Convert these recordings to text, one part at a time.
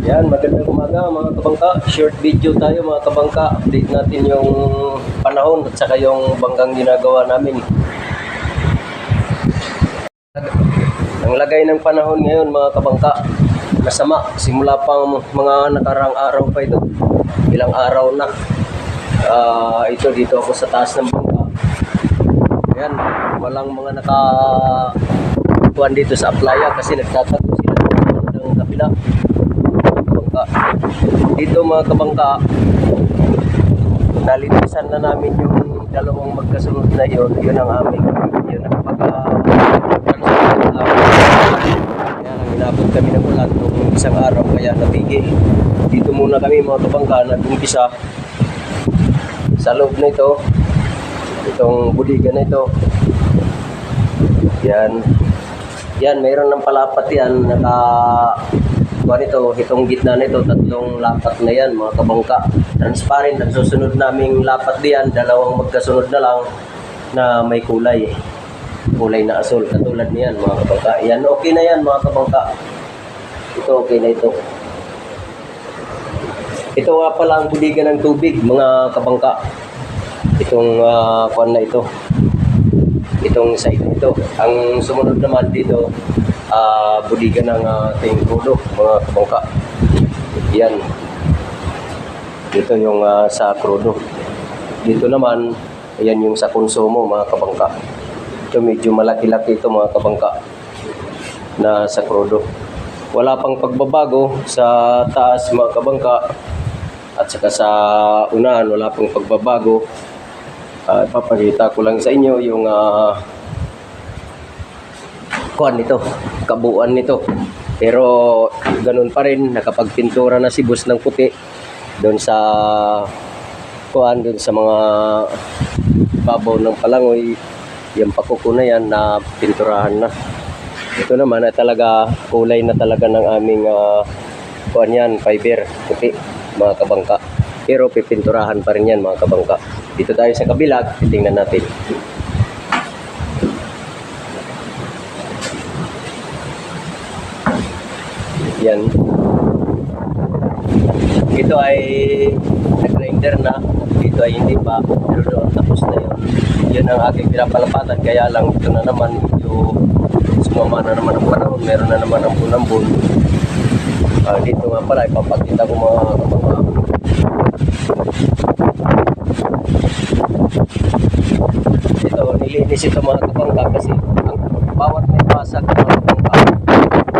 Yan, magandang umaga mga kabangka. Short video tayo mga kabangka. Update natin yung panahon at saka yung banggang ginagawa namin. Ang lagay ng panahon ngayon mga kabangka, masama. Simula pang mga nakarang araw pa ito. Ilang araw na. Ah, ito dito ako sa taas ng bangka. Ayan, walang mga naka kuan dito sa playa kasi nagtatago sila ng kabila. Dito mga kabangka, nalinisan na namin yung dalawang magkasunod na yun. Yun ang aming yun ang pagka kaya lang inabot kami ng ulan nung isang araw kaya natigil. Dito muna kami mga kabangka nag-umpisa sa loob na ito. Itong budiga na ito. Yan. Yan, mayroon ng palapat yan. Naka, kuha nito, itong gitna nito, tatlong lapat na yan, mga kabangka. Transparent, ang susunod naming lapat diyan, dalawang magkasunod na lang na may kulay. Kulay na asul, katulad niyan, mga kabangka. Yan, okay na yan, mga kabangka. Ito, okay na ito. Ito nga pala ang budiga ng tubig, mga kabangka. Itong uh, kuan na ito itong side nito. Ang sumunod naman dito, ah budiga ng ating krudo, mga kabangka. Yan. Dito yung ah, sa krudo. Dito naman, ayan yung sa konsumo, mga kabangka. Ito medyo malaki-laki ito, mga kabangka, na sa krudo. Wala pang pagbabago sa taas, mga kabangka, at saka sa unahan, wala pang pagbabago. Ah, ipapakita ko lang sa inyo yung uh, kuan nito, kabuuan nito. Pero ganun pa rin, nakapagpintura na si boss ng puti doon sa kuan doon sa mga babaw ng palangoy. Yung pakuko na yan na pinturahan na. Ito naman ay talaga kulay na talaga ng aming uh, kuan yan fiber puti mga kabangka. Pero pipinturahan pa rin yan mga kabangka. Dito tayo sa kabila titingnan natin yan. Ito ay nag-grinder na. Dito ay hindi pa. Pero doon tapos na yun. Yun ang aking pinapalapatan. Kaya lang ito na naman medyo sumama na naman ang panahon. Meron na naman ang punambun Ah, dito nga pala ipapakita ko mga mga ito nilinis ito mga kabangka kasi ang bawat may basag ng mga kabangka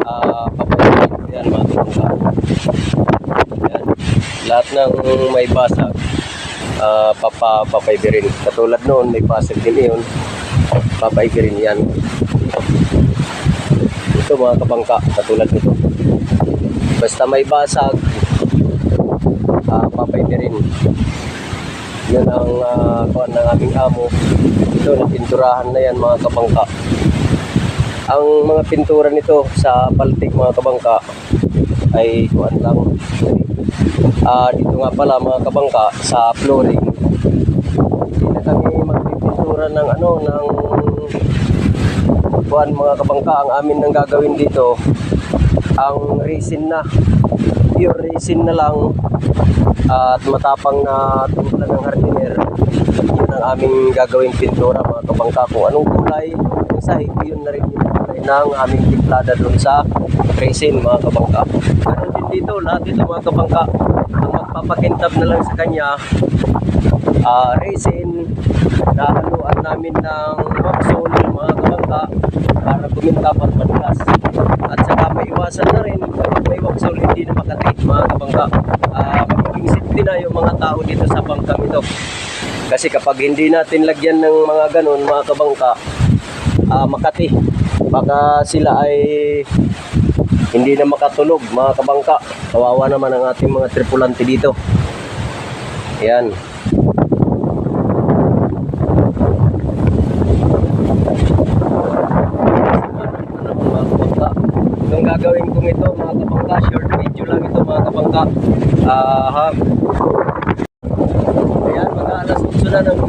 ah papayagan yan mga kabangka yan. Lahat ng may basag ah papa papaybirin katulad noon may basag din yun. Papaybirin yan. Ito mga kabangka katulad nito. Basta may basag ah papaybirin yan ang uh, kuhan ng aming amo. Ito napinturahan na yan mga kabangka. Ang mga pintura nito sa paltik mga kabangka ay kuhan lang. Ah, dito nga pala mga kabangka sa flooring. Hindi na kami magpipintura ng ano ng kuhan mga kabangka. Ang amin nang gagawin dito ang resin na. Pure resin na lang. At matapang na tumpla ng hardiner. Yun ang aming gagawing pintura mga kabangka. Kung anong kulay yung sahig yun na rin kulay ng aming timplada doon sa resin mga kabangka. Ganun din dito lahat dito mga kabangka ang magpapakintab na lang sa kanya ah resin na haluan namin ng waxol mga kabangka para kumintab at madulas at saka maiwasan na rin kapag may waxol hindi na makati mga kabangka. Ah, magiging safety na yung mga tao dito sa bangkang ito kasi kapag hindi natin lagyan ng mga ganun mga kabangka ah, makati baka sila ay hindi na makatulog mga kabangka. Kawawa naman ang ating mga tripulante dito. Yan. Yung gagawin kong ito mga kabangka? Short video lang ito mga kabangka. Ha. Ayan, mga alas 8 na ng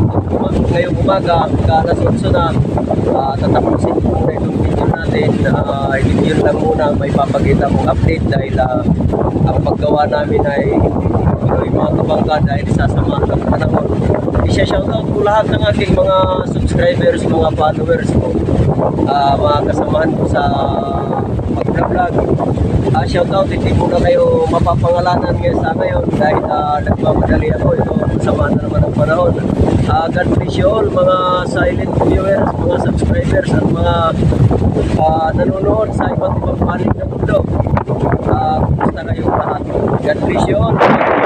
ngayong umaga, mga alas 8 na, ah, tatapusin ko muna itong video na natin, ah, yun lang muna may papakita mong update dahil ah, ang paggawa namin ay yung mga kabangga dahil sasama ng panahon. Isa shoutout ko lahat ng aking mga subscribers, mga followers ko, ah, mga kasamahan ko sa pag-vlog. Ah, shoutout, hindi muna kayo mapapangalanan ngayon sa ngayon dahil ah, nagmamadali ako. Ito, masama na naman ang panahon. Ah, God bless you all, mga silent viewers, mga subscribers, at mga ah, nanonood sa iba't ibang panig ng mundo. Ah, kumusta kayong lahat? God bless you all.